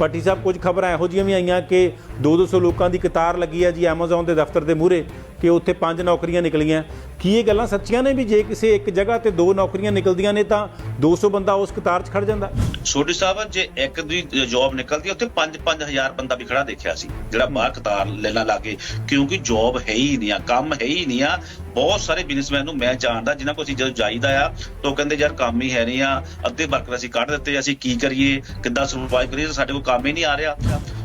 ਪੱਟੀ ਸਾਹਿਬ, ਕੁਝ ਖਬਰਾਂ ਇਹੋ ਜਿਹੀਆਂ ਵੀ ਆਈਆਂ ਕਿ 2-200 ਲੋਕਾਂ ਦੀ ਕਤਾਰ ਲੱਗੀ ਹੈ ਜੀ Amazon ਦੇ ਦਫ਼ਤਰ ਦੇ ਮੂਹਰੇ ਕਿ ਉੱਥੇ ਪੰਜ ਨੌਕਰੀਆਂ ਨਿਕਲੀਆਂ। ਕੀ ਇਹ ਗੱਲਾਂ ਸੱਚੀਆਂ ਨੇ ਵੀ ਜੇ ਕਿਸੇ ਇੱਕ ਜਗ੍ਹਾ ਤੇ ਦੋ ਨੌਕਰੀਆਂ ਨਿਕਲਦੀਆਂ ਨੇ ਤਾਂ 200 ਬੰਦਾ ਉਸ ਕਤਾਰ 'ਚ ਖੜ ਜਾਂਦਾ? ਛੋਟੀ ਸਾਹਿਬ ਜੇ ਇੱਕ ਦੀ ਜੌਬ ਨਿਕਲਦੀ ਉੱਥੇ 5-5000 ਬੰਦਾ ਵੀ ਖੜਾ ਦੇਖਿਆ ਸੀ ਜਿਹੜਾ ਬਾਹਰ ਕਤਾਰ ਲੈਣਾ ਲਾਗੇ ਕਿਉਂਕਿ ਜੌਬ ਹੈ ਹੀ ਨਹੀਂ ਆ ਕੰਮ ਹੈ ਹੀ ਨਹੀਂ ਆ। ਬਹੁਤ ਸਾਰੇ ਬਿਜ਼ਨਸਮੈਨ ਨੂੰ ਮੈਂ ਜਾਣਦਾ ਜਿਨ੍ਹਾਂ ਕੋਲ ਅਸੀਂ ਜਦੋਂ ਜਾਈਦਾ ਆ ਤਾਂ ਕਹਿੰਦੇ ਯਾਰ ਕੰਮ ਹੀ ਹੈ ਨਹੀਂ ਆ ਅੱਧੇ ਵਰਕਰ ਅਸੀਂ ਕੱਢ ਦਿੱਤੇ ਅਸੀਂ ਕੀ ਕਰੀਏ ਕਿੱਦਾਂ ਸਰਵਾਈਵ ਕਰੀਏ ਸਾਡੇ ਕੋਲ ਕੰਮ ਹੀ ਨਹੀਂ ਆ ਰਿਹਾ।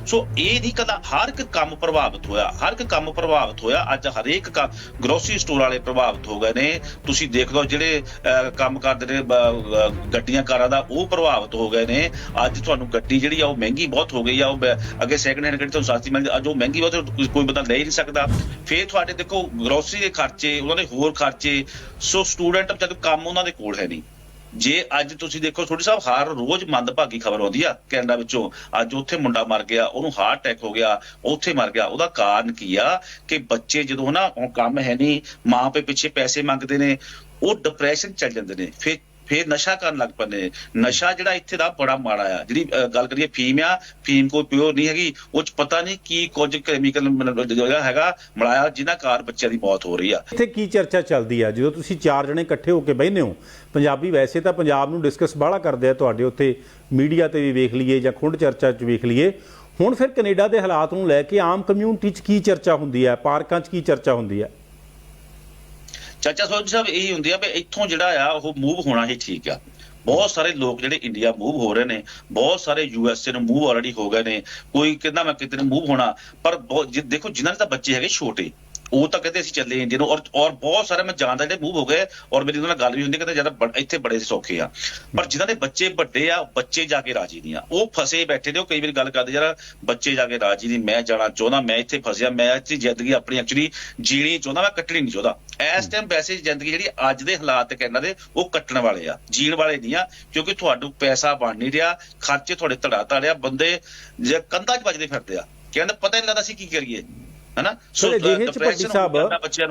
ਸੋ ਇਹ ਨਹੀਂ ਕਦਾ ਹਰ ਇੱਕ ਕੰਮ ਪ੍ਰਭਾਵਿਤ ਹੋਇਆ ਹਰ ਇੱਕ ਕੰਮ ਪ੍ਰਭਾਵਿਤ ਹੋਇਆ ਅੱਜ ਹਰੇਕ ਗਰੋਸਰੀ ਸਟੋਰ ਵਾਲੇ ਪ੍ਰਭਾਵਿਤ ਹੋ ਗਏ ਨੇ। ਤੁਸੀਂ ਦੇਖ ਲਓ ਜਿਹੜੇ ਅਹ, ਕੰਮ ਕਰਦੇ ਨੇ ਗੱਡੀਆਂ ਕਾਰਾਂ ਦਾ ਉਹ ਪ੍ਰਭਾਵਿਤ ਹੋ ਗਏ ਨੇ। ਅੱਜ ਤੁਹਾਨੂੰ ਗੱਡੀ ਜਿਹੜੀ ਆ ਉਹ ਮਹਿੰਗੀ ਬਹੁਤ ਹੋ ਗਈ ਆ। ਉਹ ਅੱਗੇ ਸੈਕੰਡ ਹੈਂਡ ਗੱਡੀ ਤੁਹਾਨੂੰ ਸਸਤੀ ਮਿਲਦੀ ਅੱਜ ਉਹ ਮਹਿੰਗੀ ਬਹੁਤ ਕੋਈ- ਕੋਈ ਬੰਦਾ ਲੈ ਹੀ ਨਹੀਂ ਸਕਦਾ। ਫੇਰ ਤੁਹਾਡੇ ਦੇਖੋ ਗਰੋਸਰੀ ਦੇ ਖਰਚੇ ਉਹਨਾਂ ਦੇ ਹੋਰ ਖਰਚੇ। ਸੋ ਸਟੂਡੈਂਟ ਜਦ ਕੰਮ ਉਹਨਾਂ ਦੇ ਕੋਲ ਹੈ ਨਹੀਂ। ਜੇ ਅੱਜ ਤੁਸੀਂ ਦੇਖੋ ਛੋਟੀ ਸਾਹਿਬ ਹਰ ਰੋਜ਼ ਮੰਦਭਾਗੀ ਖਬਰ ਆਉਂਦੀ ਆ ਕੈਨੇਡਾ ਵਿੱਚੋਂ। ਅੱਜ ਉੱਥੇ ਮੁੰਡਾ ਮਰ ਗਿਆ, ਉਹਨੂੰ ਹਾਰਟ ਅਟੈਕ ਹੋ ਗਿਆ, ਉੱਥੇ ਮਰ ਗਿਆ। ਉਹਦਾ ਕਾਰਨ ਕੀ ਆ ਕਿ ਬੱਚੇ ਜਦੋਂ ਨਾ ਉਹ ਕੰਮ ਹੈ ਨਹੀਂ, ਮਾਂ ਪੇ ਪਿੱਛੇ ਪੈਸੇ ਮੰਗਦੇ ਨੇ, ਉਹ ਡਿਪਰੈਸ਼ਨ ਚੱਲ ਜਾਂਦੇ ਨੇ। ਫਿਰ ਫਿਰ ਨਸ਼ਾ ਕਰਨ ਲੱਗ ਪੈਂਦੇ ਨਸ਼ਾ ਜਿਹੜਾ ਇੱਥੇ ਦਾ ਬੜਾ ਮਾੜਾ ਆ। ਜਿਹੜੀ ਗੱਲ ਕਰੀਏ ਫੀਮ ਆ, ਫੀਮ ਕੋਈ ਪਿਓਰ ਨਹੀਂ ਹੈਗੀ। ਉਹ ਚ ਪਤਾ ਨਹੀਂ ਕੀ ਕੁਝ ਕੈਮੀਕਲ ਜਿਹੜਾ ਹੈਗਾ, ਮਿਲਾਇਆ ਜਿਨ੍ਹਾਂ ਕਾਰਨ ਬੱਚਿਆਂ ਦੀ ਮੌਤ ਹੋ ਰਹੀ ਆ। ਇੱਥੇ ਕੀ ਚਰਚਾ ਚੱਲਦੀ ਆ? ਜਦੋਂ ਤੁਸੀਂ ਚਾਰ ਜਣੇ ਇਕੱਠੇ ਹੋ ਕੇ ਬਹਿੰਦੇ ਹੋ, ਪੰਜਾਬੀ ਵੈਸੇ ਤਾਂ ਪੰਜਾਬ ਨੂੰ ਡਿਸਕਸ ਬਾਹਲਾ ਕਰਦੇ ਆ ਤੁਹਾਡੇ ਉੱਥੇ ਮੀਡੀਆ ਤੇ ਵੀ ਵੇਖ ਲਈਏ ਜਾਂ ਖੁੰਡ ਚਰਚਾ 'ਚ ਵੇਖ ਲਈਏ। ਹੁਣ ਫਿਰ ਕੈਨੇਡਾ ਦੇ ਹਾਲਾਤ ਨੂੰ ਲੈ ਕੇ ਆਮ ਕਮਿਊਨਿਟੀ 'ਚ ਕੀ ਚਰਚਾ ਹੁੰਦੀ ਹੈ ਪਾਰਕਾਂ 'ਚ ਕੀ ਚਰਚਾ ਹੁੰਦੀ ਹੈ ਚਾਚਾ ਸੋਜ ਸਾਹਿਬ, ਇਹੀ ਹੁੰਦੀ ਆ ਵੀ ਇੱਥੋਂ ਜਿਹੜਾ ਆ, ਉਹ ਮੂਵ ਹੋਣਾ ਹੀ ਠੀਕ ਆ। ਬਹੁਤ ਸਾਰੇ ਲੋਕ ਜਿਹੜੇ ਇੰਡੀਆ ਮੂਵ ਹੋ ਰਹੇ ਨੇ, ਬਹੁਤ ਸਾਰੇ ਯੂ ਐਸ ਏ ਨੂੰ ਮੂਵ ਆਲਰੇਡੀ ਹੋ ਗਏ ਨੇ, ਕੋਈ ਕਹਿੰਦਾ ਮੈਂ ਕਿਤੇ ਨੂੰ ਮੂਵ ਹੋਣਾ, ਪਰ ਬਹੁਤ- ਦੇਖੋ ਜਿਨ੍ਹਾਂ ਦੇ ਤਾਂ ਬੱਚੇ ਹੈਗੇ ਛੋਟੇ ਉਹ ਤਾਂ ਕਹਿੰਦੇ ਅਸੀਂ ਚੱਲੇ ਇੰਡੀਆ ਨੂੰ ਔਰ ਔਰ ਬਹੁਤ ਸਾਰੇ ਮੈਂ ਜਾਣਦਾ ਜਿਹੜੇ ਮੂਵ ਹੋ ਗਏ ਔਰ ਮੇਰੀ ਉਹਨਾਂ ਨਾਲ ਗੱਲ ਵੀ ਹੁੰਦੀ ਕਹਿੰਦੇ ਜ਼ਿਆਦਾ ਇੱਥੇ ਬੜੇ ਸੌਖੇ ਆ। ਪਰ ਜਿਨ੍ਹਾਂ ਦੇ ਬੱਚੇ ਵੱਡੇ ਆ, ਬੱਚੇ ਜਾ ਕੇ ਰਾਜੀ ਨਹੀਂ ਆ। ਉਹ ਫਸੇ ਬੈਠੇ ਨੇ, ਉਹ ਕਈ ਵਾਰੀ ਗੱਲ ਕਰਦੇ, ਯਾਰ ਬੱਚੇ ਜਾ ਕੇ ਰਾਜੀ ਨਹੀਂ, ਮੈਂ ਜਾਣਾ ਚਾਹੁੰਦਾ, ਮੈਂ ਇੱਥੇ ਫਸਿਆ, ਮੈਂ ਇੱਥੇ ਜ਼ਿੰਦਗੀ ਆਪਣੀ ਐਕਚੁਅਲੀ ਜੀਣੀ ਚਾਹੁੰਦਾ, ਮੈਂ ਕੱਟਣੀ ਨਹੀਂ ਚਾਹੁੰਦਾ। ਇਸ ਟਾਈਮ ਵੈਸੇ ਜ਼ਿੰਦਗੀ ਜਿਹੜੀ ਅੱਜ ਦੇ ਹਾਲਾਤ ਤੇ ਕਹਿੰਦਾ ਦੇ, ਉਹ ਕੱਟਣ ਵਾਲੇ ਆ, ਜੀਣ ਵਾਲੇ ਨਹੀਂ ਆ, ਕਿਉਂਕਿ ਤੁਹਾਨੂੰ ਪੈਸਾ ਬਣ ਨਹੀਂ ਰਿਹਾ, ਖਰਚੇ ਤੁਹਾਡੇ ਧੜਾ ਧੜਿਆ ਬੰਦੇ ਜੇ ਕੰਧਾਂ 'ਚ ਵੱਜਦੇ ਫਿਰਦੇ ਆ। ਕਹਿੰਦਾ ਪਤਾ ਹੀ ਨਹੀਂ ਲੱਗਦਾ ਅਸੀਂ ਕੀ ਕਰੀਏ। ਹਨਾ? ਸੋ ਅਜਿਹੇ 'ਚ ਭੱਟੀ ਸਾਹਿਬ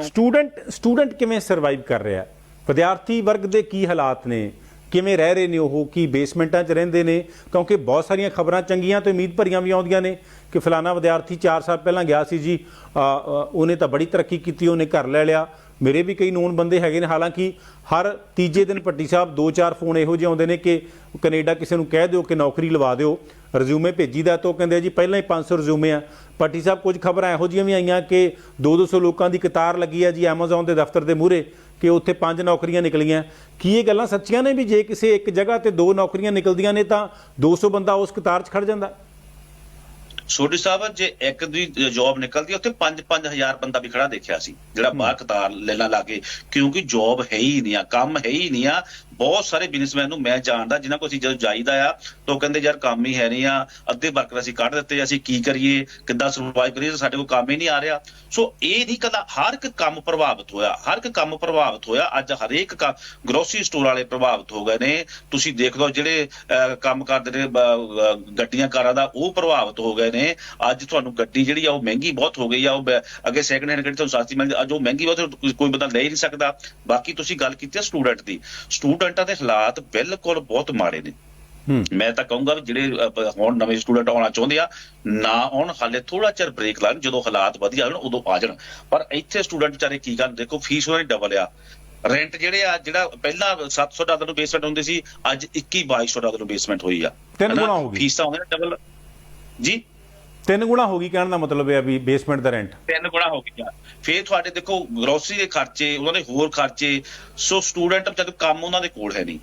ਸਟੂਡੈਂਟ ਸਟੂਡੈਂਟ ਕਿਵੇਂ ਸਰਵਾਈਵ ਕਰ ਰਿਹਾ? ਵਿਦਿਆਰਥੀ ਵਰਗ ਦੇ ਕੀ ਹਾਲਾਤ ਨੇ? ਕਿਵੇਂ ਰਹਿ ਰਹੇ ਨੇ ਉਹ? ਕੀ ਬੇਸਮੈਂਟਾਂ 'ਚ ਰਹਿੰਦੇ ਨੇ? ਕਿਉਂਕਿ ਬਹੁਤ ਸਾਰੀਆਂ ਖਬਰਾਂ ਚੰਗੀਆਂ ਤੇ ਉਮੀਦ ਭਰੀਆਂ ਵੀ ਆਉਂਦੀਆਂ ਨੇ ਕਿ ਫਲਾਣਾ ਵਿਦਿਆਰਥੀ 4 ਸਾਲ ਪਹਿਲਾਂ ਗਿਆ ਸੀ ਜੀ ਉਹਨੇ ਤਾਂ ਬੜੀ ਤਰੱਕੀ ਕੀਤੀ ਉਹਨੇ ਘਰ ਲੈ ਲਿਆ। ਮੇਰੇ ਵੀ ਕਈ ਨੋਨ ਬੰਦੇ ਹੈਗੇ ਨੇ, ਹਾਲਾਂਕਿ ਹਰ ਤੀਜੇ ਦਿਨ ਭੱਟੀ ਸਾਹਿਬ ਦੋ ਚਾਰ ਫੋਨ ਇਹੋ ਜਿਹੇ ਆਉਂਦੇ ਨੇ ਕਿ ਕੈਨੇਡਾ ਕਿਸੇ ਨੂੰ ਕਹਿ ਦਿਓ ਕਿ ਨੌਕਰੀ ਲਵਾ ਦਿਓ ਰਿਜ਼ਿਊਮੇ ਭੇਜੀਦਾ ਤਾਂ ਉਹ ਕਹਿੰਦੇ ਆ ਜੀ ਪਹਿਲਾਂ ਹੀ 500 ਰਿਜ਼ਿਊਮੇ ਆ। ਭੱਟੀ ਸਾਹਿਬ ਕੁਝ ਖਬਰਾਂ ਇਹੋ ਜਿਹੀਆਂ ਵੀ ਆਈਆਂ ਕਿ 2-200 ਲੋਕਾਂ ਦੀ ਕਤਾਰ ਲੱਗੀ ਹੈ ਜੀ Amazon ਦੇ ਦਫ਼ਤਰ ਦੇ ਮੂਹਰੇ ਕਿ ਉੱਥੇ ਪੰਜ ਨੌਕਰੀਆਂ ਨਿਕਲੀਆਂ। ਕੀ ਇਹ ਗੱਲਾਂ ਸੱਚੀਆਂ ਨੇ ਵੀ ਜੇ ਕਿਸੇ ਇੱਕ ਜਗ੍ਹਾ ਤੇ ਦੋ ਨੌਕਰੀਆਂ ਨਿਕਲਦੀਆਂ ਨੇ ਤਾਂ 200 ਬੰਦਾ ਉਸ ਕਤਾਰ 'ਚ ਖੜ ਜਾਂਦਾ? ਛੋਟੀ ਸਾਹਿਬ ਜੇ ਇੱਕ ਦੀ ਜੌਬ ਨਿਕਲਦੀ ਉੱਥੇ 5-5000 ਬੰਦਾ ਵੀ ਖੜਾ ਦੇਖਿਆ ਸੀ। ਜਿਹੜਾ ਬਾਹਰ ਕਤਾਰ ਲੈਣਾ ਲਾਗੇ ਕਿਉਂਕਿ ਜੌਬ ਹੈ ਹੀ ਨਹੀਂ ਆ ਕੰਮ ਹੈ ਹੀ ਨਹੀਂ ਆ ਬਹੁਤ ਸਾਰੇ ਬਿਜ਼ਨਸਮੈਨ ਨੂੰ ਮੈਂ ਜਾਣਦਾ ਜਿਨ੍ਹਾਂ ਕੋਲ ਅਸੀਂ ਜਦੋਂ ਜਾਈਦਾ ਆ ਤਾਂ ਉਹ ਕਹਿੰਦੇ ਯਾਰ ਕੰਮ ਹੀ ਹੈ ਨਹੀਂ ਆ ਅੱਧੇ ਵਰਕਰ ਅਸੀਂ ਕੱਢ ਦਿੱਤੇ ਅਸੀਂ ਕੀ ਕਰੀਏ ਕਿੱਦਾਂ ਸਰਵਾਈਵ ਕਰੀਏ ਸਾਡੇ ਕੋਲ ਕੰਮ ਹੀ ਨਹੀਂ ਆ ਰਿਹਾ। ਸੋ ਇਹ ਨਹੀਂ ਕਦਾ ਹਰ ਇੱਕ ਕੰਮ ਪ੍ਰਭਾਵਿਤ ਹੋਇਆ ਹਰ ਇੱਕ ਕੰਮ ਪ੍ਰਭਾਵਿਤ ਹੋਇਆ ਅੱਜ ਹਰੇਕ ਗਰੋਸਰੀ ਸਟੋਰ ਵਾਲੇ ਪ੍ਰਭਾਵਿਤ ਹੋ ਗਏ ਨੇ। ਤੁਸੀਂ ਦੇਖ ਲਓ ਜਿਹੜੇ ਅਹ, ਕੰਮ ਕਰਦੇ ਨੇ ਗੱਡੀਆਂ ਕਾਰਾਂ ਦਾ ਉਹ ਪ੍ਰਭਾਵਿਤ ਹੋ ਗਏ ਨੇ। ਅੱਜ ਤੁਹਾਨੂੰ ਗੱਡੀ ਜਿਹੜੀ ਆ ਉਹ ਮਹਿੰਗੀ ਬਹੁਤ ਹੋ ਗਈ ਆ ਉਹ ਅੱਗੇ ਸੈਕਿੰਡ ਹੈਂਡ ਗੱਡੀ ਤੁਹਾਨੂੰ ਸਸਤੀ ਮਿਲਦੀ ਅੱਜ ਉਹ ਮਹਿੰਗੀ ਬਹੁਤ ਕੋਈ- ਬੰਦਾ ਲੈ ਹੀ ਨਹੀਂ ਸਕਦਾ। ਬਾਕੀ ਤੁਸੀਂ ਗੱਲ ਕੀਤੀ ਹੈ ਸਟੂਡੈਂਟ ਦੀ ਸਟੂਡੈਂਟ ਦੇ ਹਾਲਾਤ ਬਿਲਕੁਲ ਬਹੁਤ ਮਾੜੇ ਨੇ। ਮੈਂ ਤਾਂ ਕਹੂੰਗਾ ਵੀ ਜਿਹੜੇ ਹੁਣ ਨਵੇਂ ਸਟੂਡੈਂਟ ਆਉਣਾ ਚਾਹੁੰਦੇ ਆ ਨਾ ਆਉਣ ਹਾਲੇ ਥੋੜਾ ਚਿਰ ਬ੍ਰੇਕ ਲਾਣ ਜਦੋਂ ਹਾਲਾਤ ਵਧੀਆ ਹੋਣ ਉਦੋਂ ਆ ਜਾਣ। ਪਰ ਇੱਥੇ ਸਟੂਡੈਂਟ ਵਿਚਾਰੇ ਕੀ ਕਰਨ ਦੇਖੋ ਫੀਸ ਉਹਨਾਂ ਦੀ ਡਬਲ ਆ। ਰੈਂਟ ਜਿਹੜੇ ਆ ਜਿਹੜਾ ਪਹਿਲਾਂ 700 ਡਾਲਰ ਨੂੰ ਬੇਸਮੈਂਟ ਹੁੰਦੀ ਸੀ ਅੱਜ 21 2200 ਡਾਲਰ ਨੂੰ ਬੇਸਮੈਂਟ ਹੋਈ ਆ। ਤਿੰਨ? ਗੁਣਾ ਹੋ ਗਈ। ਫੀਸਾਂ ਉਹਨਾਂ ਨੇ ਡਬਲ ਜੀ? ਤਿੰਨ ਗੁਣਾ ਹੋ ਗਈ ਕਹਿਣ ਦਾ ਮਤਲਬ ਇਹ ਆ ਵੀ ਬੇਸਮੈਂਟ ਦਾ ਰੈਂਟ ਤਿੰਨ ਗੁਣਾ ਹੋ ਗਿਆ ਫੇਰ ਤੁਹਾਡੇ ਦੇਖੋ ਗਰੋਸਰੀ ਦੇ ਖਰਚੇ, ਉਹਨਾਂ ਦੇ ਹੋਰ ਖਰਚੇ ਸੋ ਸਟੂਡੈਂਟ ਜਦ ਕੰਮ ਉਹਨਾਂ ਦੇ ਕੋਲ ਹੈ ਨਹੀਂ।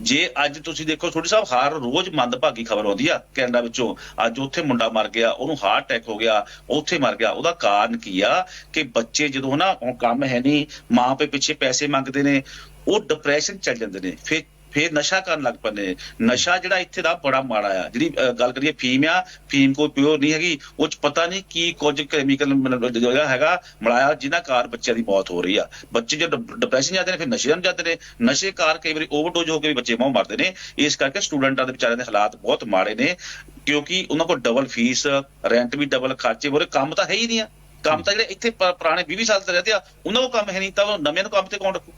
ਜੇ ਅੱਜ ਤੁਸੀਂ ਦੇਖੋ ਛੋਟੀ ਸਾਹਿਬ ਹਰ ਰੋਜ਼ ਮੰਦਭਾਗੀ ਖਬਰ ਆਉਂਦੀ ਆ ਕੈਨੇਡਾ ਵਿੱਚੋਂ, ਅੱਜ ਉੱਥੇ ਮੁੰਡਾ ਮਰ ਗਿਆ, ਉਹਨੂੰ ਹਾਰਟ ਅਟੈਕ ਹੋ ਗਿਆ, ਉੱਥੇ ਮਰ ਗਿਆ। ਉਹਦਾ ਕਾਰਨ ਕੀ ਆ ਕਿ ਬੱਚੇ ਜਦੋਂ ਨਾ ਕੰਮ ਹੈ ਨਹੀਂ, ਮਾਂ ਪੇ ਪਿੱਛੇ ਪੈਸੇ ਮੰਗਦੇ ਨੇ, ਉਹ ਡਿਪਰੈਸ਼ਨ ਚੱਲ ਜਾਂਦੇ ਨੇ। ਫਿਰ ਫਿਰ ਨਸ਼ਾ ਕਰਨ ਲੱਗ ਪੈਂਦੇ ਨਸ਼ਾ ਜਿਹੜਾ ਇੱਥੇ ਦਾ ਬੜਾ ਮਾੜਾ ਆ। ਜਿਹੜੀ ਗੱਲ ਕਰੀਏ ਫੀਮ ਆ, ਫੀਮ ਕੋਈ ਪਿਓਰ ਨਹੀਂ ਹੈਗੀ। ਉਹ ਚ ਪਤਾ ਨਹੀਂ ਕੀ ਕੁਝ ਕੈਮੀਕਲ ਜਿਹੜਾ ਹੈਗਾ, ਮਲਾਇਆ ਜਿਹਨਾਂ ਕਾਰਨ ਬੱਚਿਆਂ ਦੀ ਮੌਤ ਹੋ ਰਹੀ ਆ। ਬੱਚੇ ਜਦੋਂ ਡਿਪਰੈਸ਼ਨ ਜਾਂਦੇ ਨੇ, ਫਿਰ ਨਸ਼ੇ ਨੂੰ ਜਾਂਦੇ ਨੇ। ਨਸ਼ੇ ਕਾਰਨ ਕਈ ਵਾਰੀ ਓਵਰਡੋਜ਼ ਹੋ ਕੇ ਵੀ ਬੱਚੇ ਮੌਤ ਮਰਦੇ ਨੇ। ਇਸ ਕਰਕੇ ਸਟੂਡੈਂਟਾਂ ਦੇ ਵਿਚਾਰਿਆਂ ਦੇ ਹਾਲਾਤ ਬਹੁਤ ਮਾੜੇ ਨੇ। ਕਿਉਂਕਿ ਉਹਨਾਂ ਕੋਲ ਡਬਲ ਫੀਸ ਰੈਂਟ ਵੀ ਡਬਲ ਖਰਚੇ ਬੋਰੇ ਕੰਮ ਤਾਂ ਹੈ ਹੀ ਨਹੀਂ ਆ। ਕੰਮ ਤਾਂ ਜਿਹੜੇ ਇੱਥੇ ਪ- ਪੁਰਾਣੇ 20 ਸਾਲ ਤੋਂ ਰਹਿੰਦੇ ਆ, ਉਹਨਾਂ ਕੋਲ ਕੰਮ ਹੈ ਨਹੀਂ, ਤਾਂ ਉਹ ਨਵੇਂ ਨੂੰ ਕੰਮ ਤੇ ਕੌਣ ਰੱਖੂ?